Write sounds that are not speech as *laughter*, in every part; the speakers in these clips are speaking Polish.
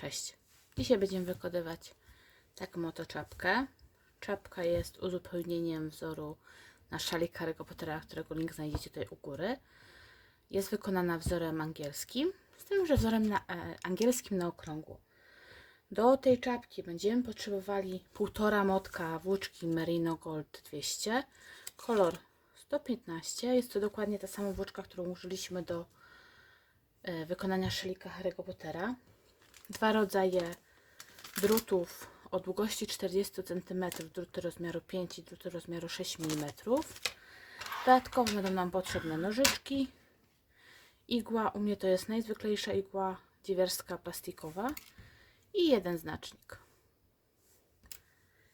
Cześć. Dzisiaj będziemy wykonywać taką oto czapkę. Czapka jest uzupełnieniem wzoru na szalik Harry'ego Pottera, którego link znajdziecie tutaj u góry. Jest wykonana wzorem angielskim, z tym, że wzorem na, e, angielskim na okrągło. Do tej czapki będziemy potrzebowali półtora motka włóczki Merino Gold 200, kolor 115. Jest to dokładnie ta sama włóczka, którą użyliśmy do e, wykonania szylika Harry'ego Pottera. Dwa rodzaje drutów o długości 40 cm, druty rozmiaru 5 i druty rozmiaru 6 mm. Dodatkowo będą nam potrzebne nożyczki, igła, u mnie to jest najzwyklejsza igła dziewiarska plastikowa i jeden znacznik.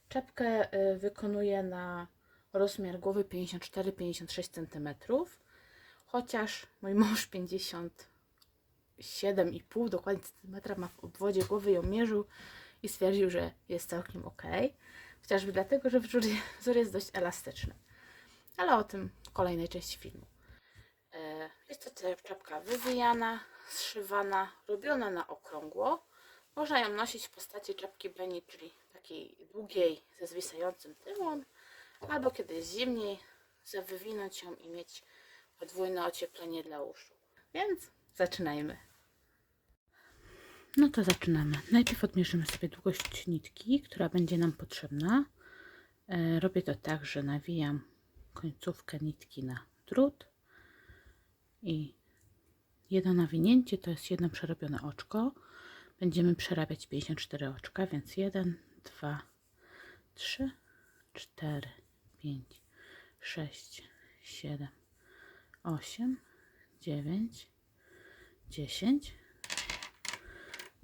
Czapkę y, wykonuję na rozmiar głowy 54-56 cm, chociaż mój *laughs* mąż 57,5 dokładnie centymetra ma w obwodzie głowy ją mierzył i stwierdził, że jest całkiem ok. Chociażby dlatego, że *laughs* wzór jest dość elastyczny. Ale o tym w kolejnej części filmu. E, Jest to czapka wywijana, zszywana, robiona na okrągło. Można ją nosić w postaci czapki Benny, czyli takiej długiej ze zwisającym tyłem, albo kiedy jest zimniej, zawywinąć ją i mieć podwójne ocieplenie dla uszu. Więc zaczynajmy. No to zaczynamy. Najpierw odmierzymy sobie długość nitki, która będzie nam potrzebna. E, Robię to tak, że nawijam końcówkę nitki na drut i jedno nawinięcie to jest jedno przerobione oczko. Będziemy przerabiać 54 oczka, więc 1, 2, 3, 4, 5, 6, 7, 8, 9, 10.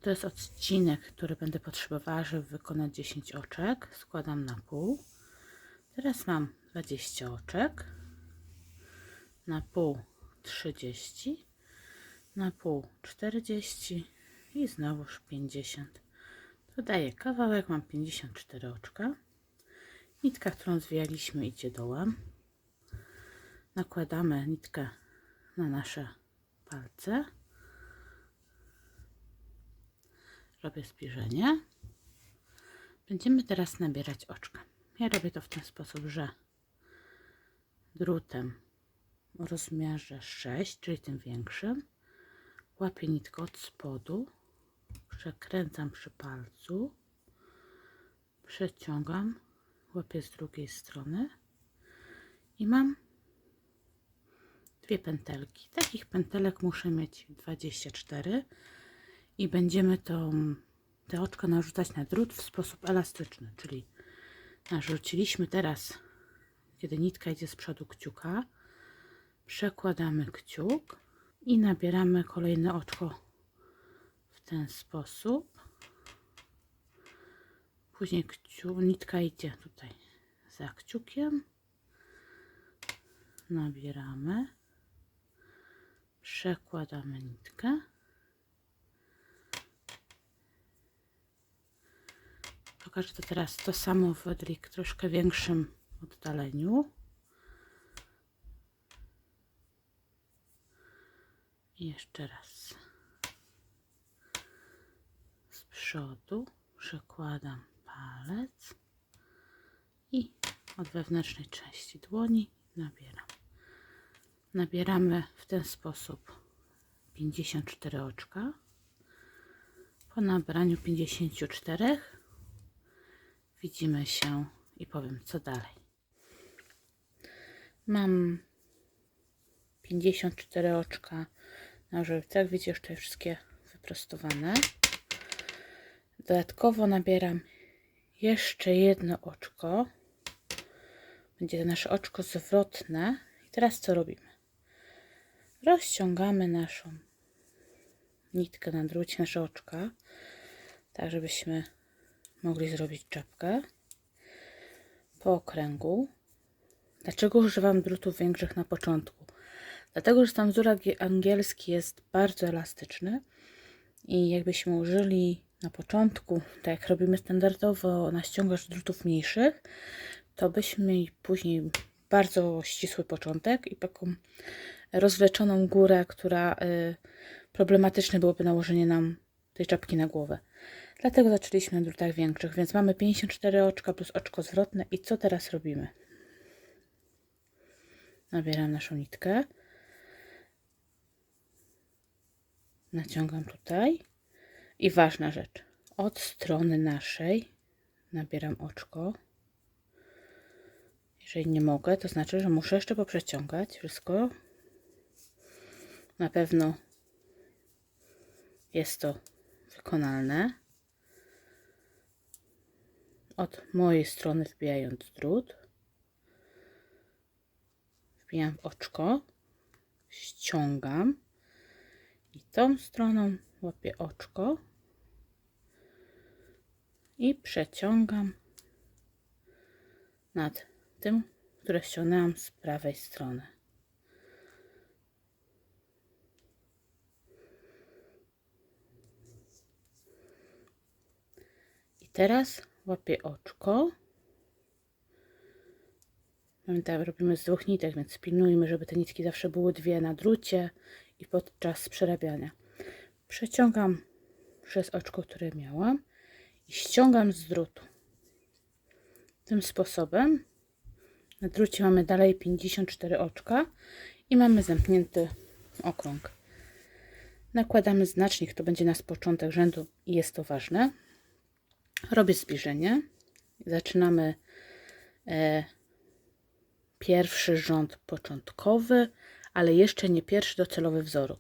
To jest odcinek, który będę potrzebowała, żeby wykonać 10 oczek. Składam na pół. Teraz mam 20 oczek. Na pół 30. Na pół 40. I znowuż 50. Dodaję kawałek, mam 54 oczka. Nitka, którą zwijaliśmy idzie dołem. Nakładamy nitkę na nasze palce. Robię zbliżenie. Będziemy teraz nabierać oczka. Ja robię to w ten sposób, że drutem o rozmiarze 6, czyli tym większym, łapię nitkę od spodu, przekręcam przy palcu, przeciągam, łapię z drugiej strony i mam dwie pętelki. Takich pętelek muszę mieć 24 i będziemy to, te oczka narzucać na drut w sposób elastyczny, czyli narzuciliśmy teraz, kiedy nitka idzie z przodu kciuka, przekładamy kciuk i nabieramy kolejne oczko w ten sposób. Później kciu, nitka idzie tutaj za kciukiem, nabieramy, przekładamy nitkę. Pokażę to teraz to samo w Wedrik troszkę większym oddaleniu. I jeszcze raz. Z przodu przekładam palec i od wewnętrznej części dłoni nabieram. Nabieramy w ten sposób 54 oczka. Po nabraniu 54 widzimy się i powiem co dalej. Mam 54 oczka na żywcach. Widzicie, już tutaj wszystkie wyprostowane. Dodatkowo nabieram jeszcze jedno oczko. Będzie to nasze oczko zwrotne. I teraz co robimy? Rozciągamy naszą nitkę na drucie, nasze oczka, tak żebyśmy mogli zrobić czapkę po okręgu. Dlaczego używam drutów większych na początku? Dlatego, że tam wzór angie- angielski jest bardzo elastyczny i jakbyśmy użyli na początku, tak jak robimy standardowo na ściągacz drutów mniejszych, to byśmy mieli później bardzo ścisły początek i taką rozwleczoną górę, która y, problematyczne byłoby nałożenie nam tej czapki na głowę. Dlatego zaczęliśmy na drutach większych, więc mamy 54 oczka plus oczko zwrotne. I co teraz robimy? Nabieram naszą nitkę. Naciągam tutaj. I ważna rzecz. Od strony naszej nabieram oczko. Jeżeli nie mogę, to znaczy, że muszę jeszcze poprzeciągać wszystko. Na pewno jest to wykonalne. Od mojej strony wbijając drut. Wbijam w oczko. Ściągam. I tą stroną łapię oczko. I przeciągam nad tym, które ściągnęłam z prawej strony. Teraz łapię oczko. Pamiętaj, robimy z dwóch nitek, więc pilnujmy, żeby te nitki zawsze były dwie na drucie i podczas przerabiania. Przeciągam przez oczko, które miałam i ściągam z drutu. Tym sposobem na drucie mamy dalej 54 oczka i mamy zamknięty okrąg. Nakładamy znacznik, to będzie nas początek rzędu i jest to ważne. Robię zbliżenie. Zaczynamy e, pierwszy rząd początkowy, ale jeszcze nie pierwszy docelowy wzoru.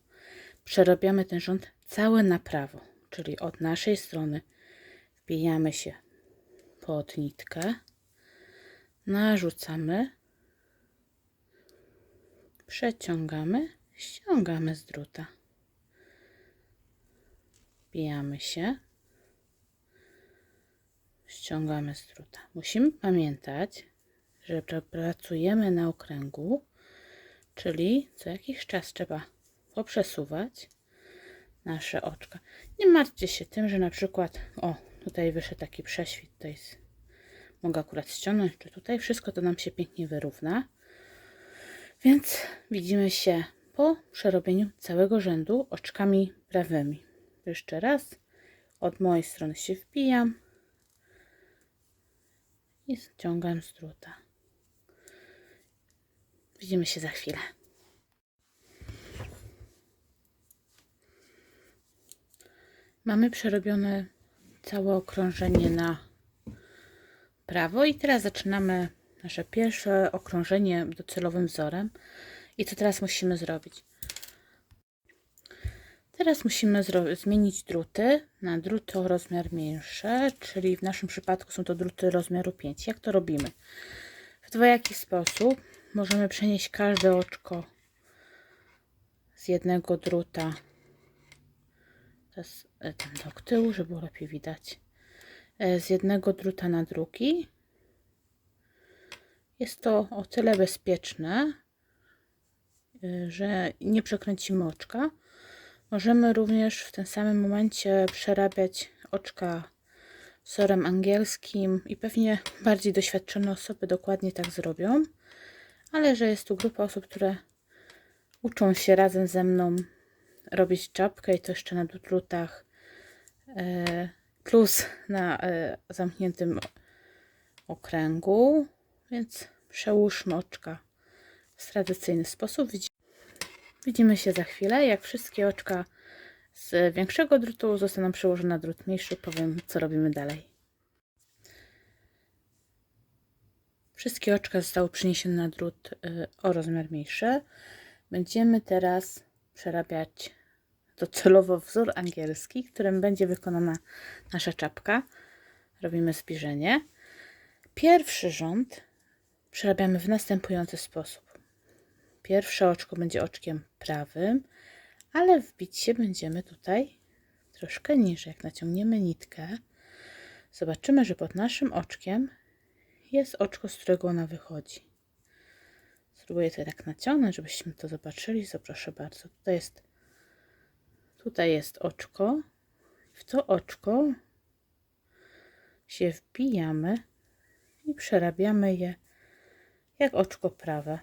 Przerabiamy ten rząd cały na prawo, czyli od naszej strony wbijamy się pod nitkę, narzucamy, przeciągamy, ściągamy z druta. Wbijamy się, ściągamy z druta. Musimy pamiętać, że pra- pracujemy na okręgu, czyli co jakiś czas trzeba poprzesuwać nasze oczka. Nie martwcie się tym, że na przykład, o, tutaj wyszedł taki prześwit, tutaj jest, mogę akurat ściągnąć, czy tutaj, wszystko to nam się pięknie wyrówna. Więc widzimy się po przerobieniu całego rzędu oczkami prawymi. Jeszcze raz, od mojej strony się wbijam i ściągam z druta. Widzimy się za chwilę. Mamy przerobione całe okrążenie na prawo i teraz zaczynamy nasze pierwsze okrążenie docelowym wzorem. I co teraz musimy zrobić? Teraz musimy zmienić druty na druty o rozmiar mniejszy, czyli w naszym przypadku są to druty rozmiaru 5. Jak to robimy? W dwojaki sposób możemy przenieść każde oczko z jednego druta Teraz ten do tyłu, żeby było lepiej widać. E, Z jednego druta na drugi. Jest to o tyle bezpieczne, e, że nie przekręcimy oczka. Możemy również w tym samym momencie przerabiać oczka wzorem angielskim i pewnie bardziej doświadczone osoby dokładnie tak zrobią. Ale że jest tu grupa osób, które uczą się razem ze mną robić czapkę i to jeszcze na drutach e, plus na e, zamkniętym okręgu, więc przełóżmy oczka w tradycyjny sposób. Widzi- Widzimy się za chwilę, jak wszystkie oczka z większego drutu zostaną przełożone na drut mniejszy, powiem co robimy dalej. Wszystkie oczka zostały przeniesione na drut y, o rozmiar mniejszy. Będziemy teraz przerabiać docelowo wzór angielski, którym będzie wykonana nasza czapka. Robimy zbliżenie. Pierwszy rząd przerabiamy w następujący sposób. Pierwsze oczko będzie oczkiem prawym, ale wbić się będziemy tutaj troszkę niżej. Jak naciągniemy nitkę, zobaczymy, że pod naszym oczkiem jest oczko, z którego ona wychodzi. Spróbuję to tak naciągnąć, żebyśmy to zobaczyli. So, proszę bardzo. Tutaj jest, tutaj jest oczko. W to oczko się wbijamy i przerabiamy je jak oczko prawe.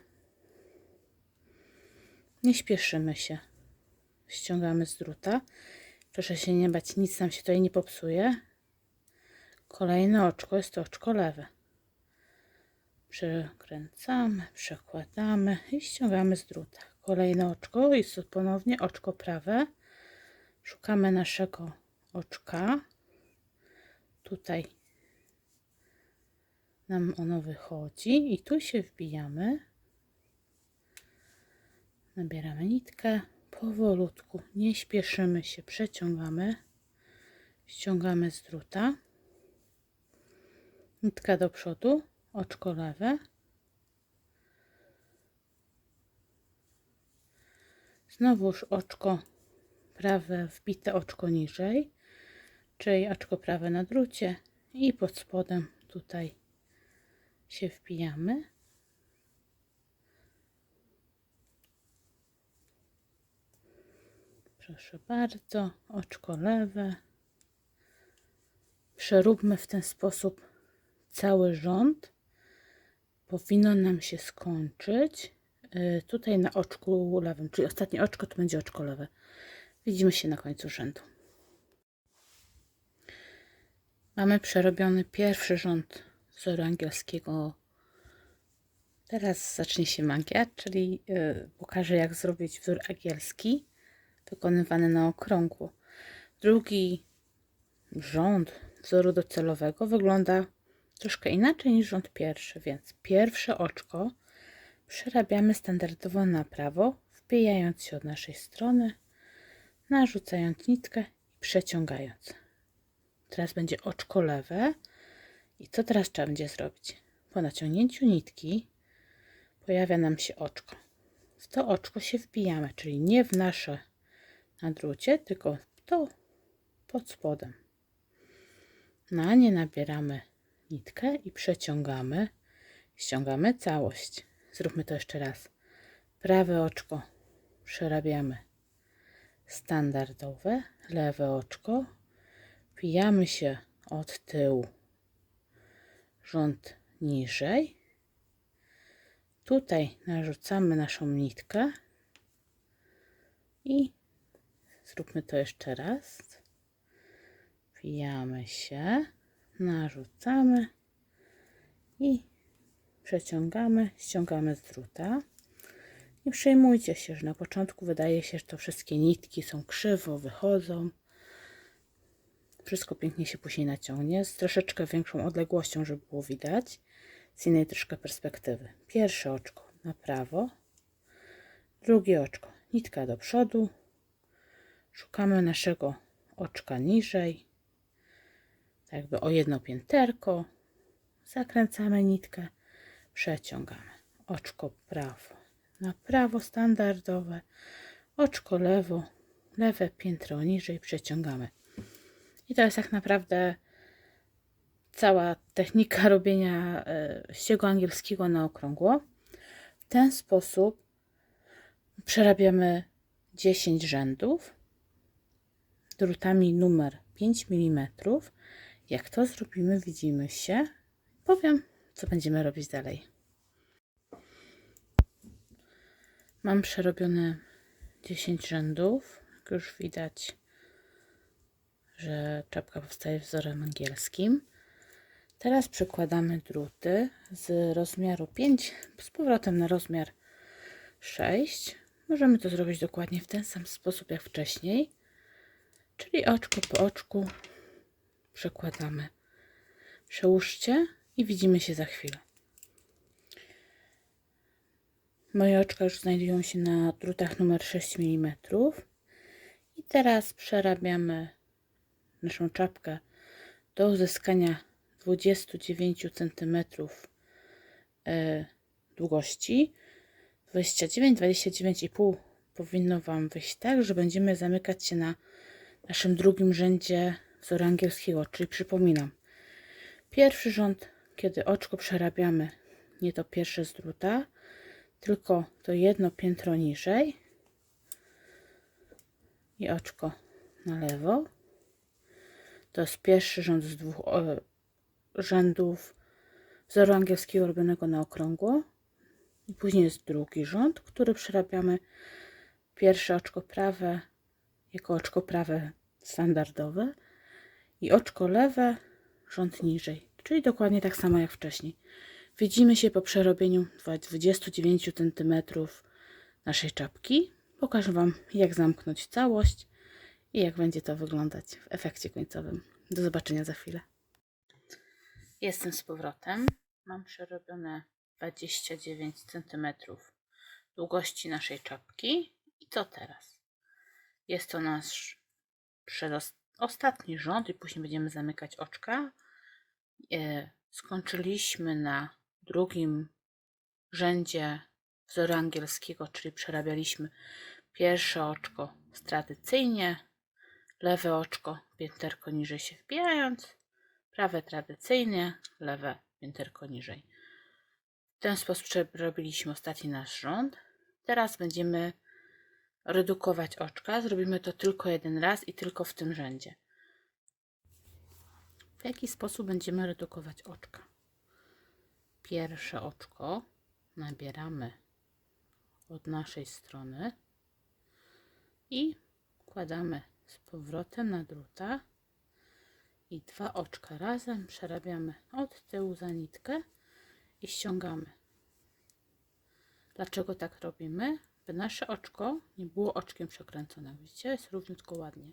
Nie śpieszymy się. Ściągamy z druta. Proszę się nie bać, nic nam się tutaj nie popsuje. Kolejne oczko jest to oczko lewe. Przekręcamy, przekładamy i ściągamy z druta. Kolejne oczko jest to ponownie oczko prawe. Szukamy naszego oczka. Tutaj nam ono wychodzi i tu się wbijamy. Nabieramy nitkę powolutku, nie śpieszymy się, przeciągamy, ściągamy z druta. Nitka do przodu, oczko lewe. Znowuż oczko prawe wbite oczko niżej, czyli oczko prawe na drucie i pod spodem tutaj się wbijamy. Proszę bardzo, oczko lewe. Przeróbmy w ten sposób cały rząd. Powinno nam się skończyć y, tutaj na oczku lewym, czyli ostatnie oczko to będzie oczko lewe. Widzimy się na końcu rzędu. Mamy przerobiony pierwszy rząd wzoru angielskiego. Teraz zacznie się magia, czyli y, pokażę jak zrobić wzór angielski wykonywany na okrągło. Drugi rząd wzoru docelowego wygląda troszkę inaczej niż rząd pierwszy, więc pierwsze oczko przerabiamy standardowo na prawo, wbijając się od naszej strony, narzucając nitkę i przeciągając. Teraz będzie oczko lewe i co teraz trzeba będzie zrobić? Po naciągnięciu nitki pojawia nam się oczko. W to oczko się wbijamy, czyli nie w nasze na drucie, tylko to pod spodem. Na nie nabieramy nitkę i przeciągamy. Ściągamy całość. Zróbmy to jeszcze raz. Prawe oczko przerabiamy standardowe, lewe oczko. Wbijamy się od tyłu rząd niżej. Tutaj narzucamy naszą nitkę i zróbmy to jeszcze raz. Wbijamy się, narzucamy i przeciągamy, ściągamy z druta. Nie przejmujcie się, że na początku wydaje się, że to wszystkie nitki są krzywo, wychodzą. Wszystko pięknie się później naciągnie, z troszeczkę większą odległością, żeby było widać, z innej troszkę perspektywy. Pierwsze oczko na prawo, drugie oczko, nitka do przodu, szukamy naszego oczka niżej, tak jakby o jedno pięterko, zakręcamy nitkę, przeciągamy. Oczko prawo, na prawo standardowe, oczko lewo, lewe piętro niżej, przeciągamy. I to jest tak naprawdę cała technika *laughs* robienia e, ściegu angielskiego na okrągło. W ten sposób przerabiamy 10 rzędów drutami numer 5 mm. Jak to zrobimy, widzimy się. Powiem, co będziemy robić dalej. Mam przerobione 10 rzędów. Jak już widać, że czapka powstaje wzorem angielskim. Teraz przykładamy druty z rozmiaru 5 z powrotem na rozmiar 6. Możemy to zrobić dokładnie w ten sam sposób jak wcześniej, czyli oczko po oczku przekładamy. Przełóżcie i widzimy się za chwilę. Moje oczka już znajdują się na drutach numer 6 mm. I teraz przerabiamy naszą czapkę do uzyskania 29 cm e, długości. 29, 29,5 powinno Wam wyjść tak, że będziemy zamykać się na naszym drugim rzędzie wzoru angielskiego, czyli przypominam, pierwszy rząd, kiedy oczko przerabiamy, nie to pierwsze z druta, tylko to jedno piętro niżej i oczko na lewo. To jest pierwszy rząd z dwóch rzędów wzoru angielskiego robionego na okrągło. I później jest drugi rząd, który przerabiamy pierwsze oczko prawe jako oczko prawe standardowe i oczko lewe rząd niżej, czyli dokładnie tak samo jak wcześniej. Widzimy się po przerobieniu 29 cm naszej czapki. Pokażę Wam, jak zamknąć całość i jak będzie to wyglądać w efekcie końcowym. Do zobaczenia za chwilę. Jestem z powrotem. Mam przerobione 29 cm długości naszej czapki. I co teraz? Jest to nasz przedostatni rząd i później będziemy zamykać oczka. E, Skończyliśmy na drugim rzędzie wzoru angielskiego, czyli przerabialiśmy pierwsze oczko tradycyjnie, lewe oczko pięterko niżej się wbijając, prawe tradycyjnie, lewe pięterko niżej. W ten sposób przerobiliśmy ostatni nasz rząd. Teraz będziemy redukować oczka. Zrobimy to tylko jeden raz i tylko w tym rzędzie. W jaki sposób będziemy redukować oczka? Pierwsze oczko nabieramy od naszej strony i wkładamy z powrotem na druta i dwa oczka razem przerabiamy od tyłu za nitkę i ściągamy. Dlaczego tak robimy? Nasze oczko nie było oczkiem przekręcone. Widzicie? Jest równiutko ładnie.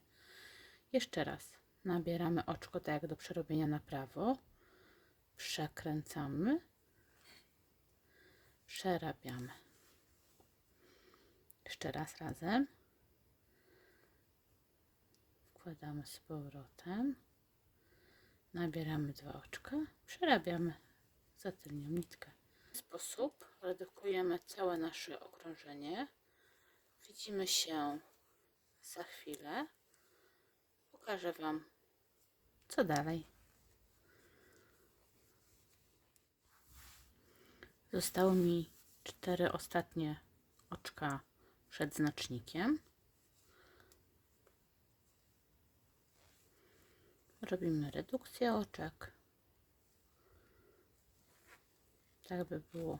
Jeszcze raz. Nabieramy oczko tak jak do przerobienia na prawo. Przekręcamy. Przerabiamy. Jeszcze raz razem. Wkładamy z powrotem. Nabieramy dwa oczka. Przerabiamy za tylnią nitkę. Sposób redukujemy całe nasze okrążenie. Widzimy się za chwilę. Pokażę Wam, co dalej. Zostały mi cztery ostatnie oczka przed znacznikiem. Robimy redukcję oczek. Tak by było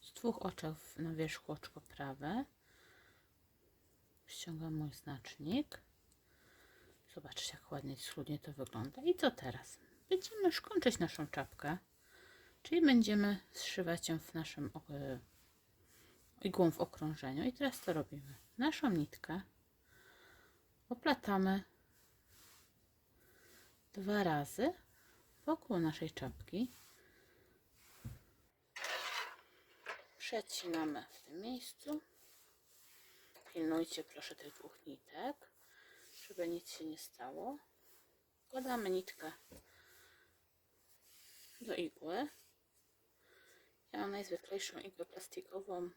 z dwóch oczek na wierzchu oczko prawe. Ściągam mój znacznik. Zobaczcie, jak ładnie schludnie to wygląda. I co teraz? Będziemy już kończyć naszą czapkę. Czyli będziemy zszywać ją w naszym e, igłą w okrążeniu. I teraz co robimy? Naszą nitkę oplatamy dwa razy wokół naszej czapki. Przecinamy w tym miejscu. Pilnujcie proszę tych dwóch nitek, żeby nic się nie stało. Wkładamy nitkę do igły. Ja mam najzwyklejszą igłę plastikową.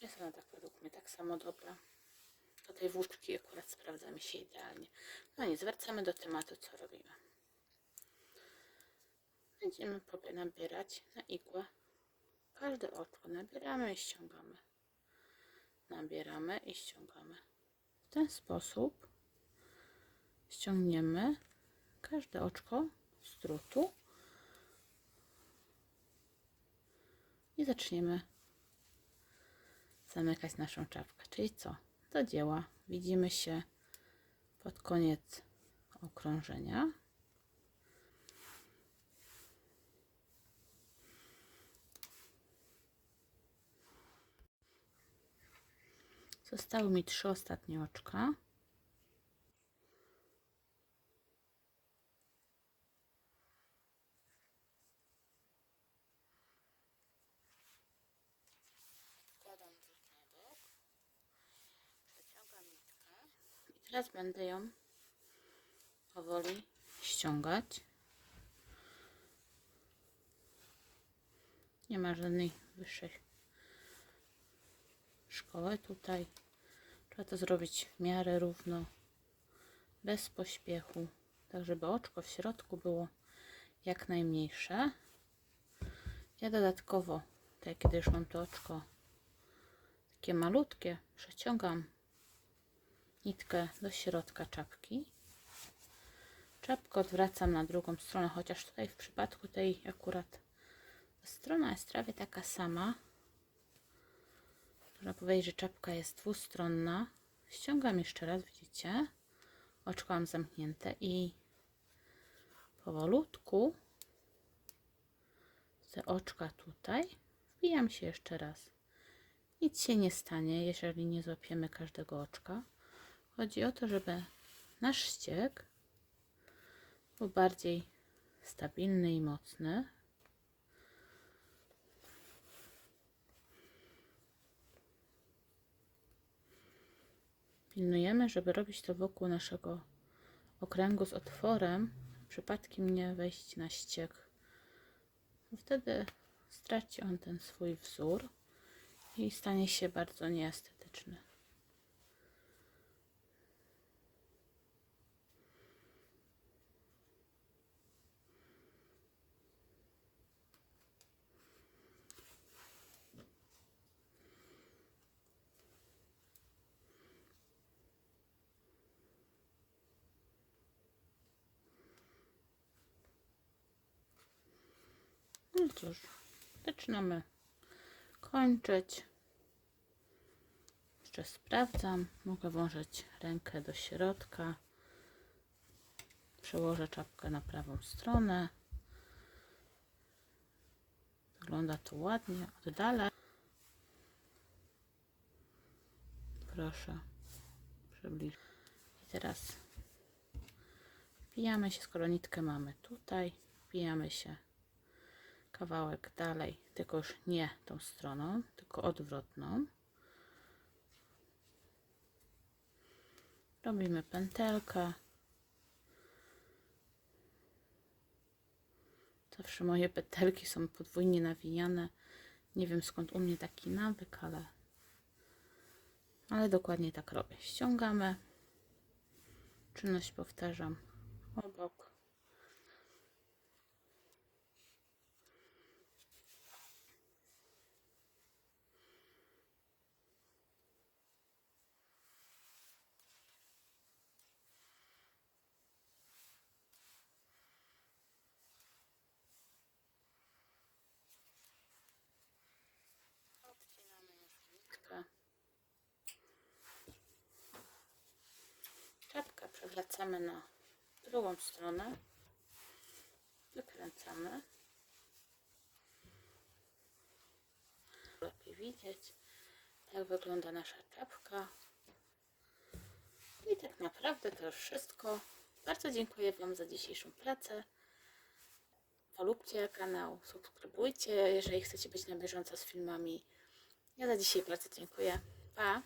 Jest ona tak według mnie tak samo dobra. Do tej włóczki akurat sprawdza mi się idealnie. No nie, zwracamy do tematu, co robimy. Będziemy nabierać na igłę. Każde oczko nabieramy i ściągamy. Nabieramy i ściągamy. W ten sposób ściągniemy każde oczko z drutu i zaczniemy zamykać naszą czapkę. Czyli co? Do dzieła. Widzimy się pod koniec okrążenia. Zostały mi trzy ostatnie oczka. Teraz będę ją powoli ściągać. Nie ma żadnej wyższej tutaj. Trzeba to zrobić w miarę równo, bez pośpiechu, tak żeby oczko w środku było jak najmniejsze. Ja dodatkowo, tak kiedy już mam to oczko takie malutkie, przeciągam nitkę do środka czapki. Czapkę odwracam na drugą stronę, chociaż tutaj w przypadku tej akurat strona jest prawie taka sama. Powiedzieć, że czapka jest dwustronna. Ściągam jeszcze raz, widzicie? Oczko mam zamknięte i powolutku te oczka tutaj. Wbijam się jeszcze raz. Nic się nie stanie, jeżeli nie złapiemy każdego oczka. Chodzi o to, żeby nasz ściek był bardziej stabilny i mocny. Pilnujemy, żeby robić to wokół naszego okręgu z otworem, przypadkiem nie wejść na ściek. Bo Wtedy straci on ten swój wzór i stanie się bardzo nieestetyczny. No cóż, zaczynamy kończyć. Jeszcze sprawdzam. Mogę włożyć rękę do środka. Przełożę czapkę na prawą stronę. Wygląda to ładnie. Oddalę. Proszę. Przybliż. I teraz wbijamy się, skoro nitkę mamy tutaj, wbijamy się kawałek dalej, tylko już nie tą stroną, tylko odwrotną. Robimy pętelkę. Zawsze moje pętelki są podwójnie nawijane. Nie wiem skąd u mnie taki nawyk, ale, ale dokładnie tak robię. Ściągamy. Czynność powtarzam obok. Odcinamy już nitkę. Czapkę przewracamy na drugą stronę. Wykręcamy. Lepiej widzieć, jak wygląda nasza czapka. I tak naprawdę to już wszystko. Bardzo dziękuję Wam za dzisiejszą pracę. Polubcie kanał, subskrybujcie, jeżeli chcecie być na bieżąco z filmami. Ja za dzisiaj bardzo dziękuję. Pa!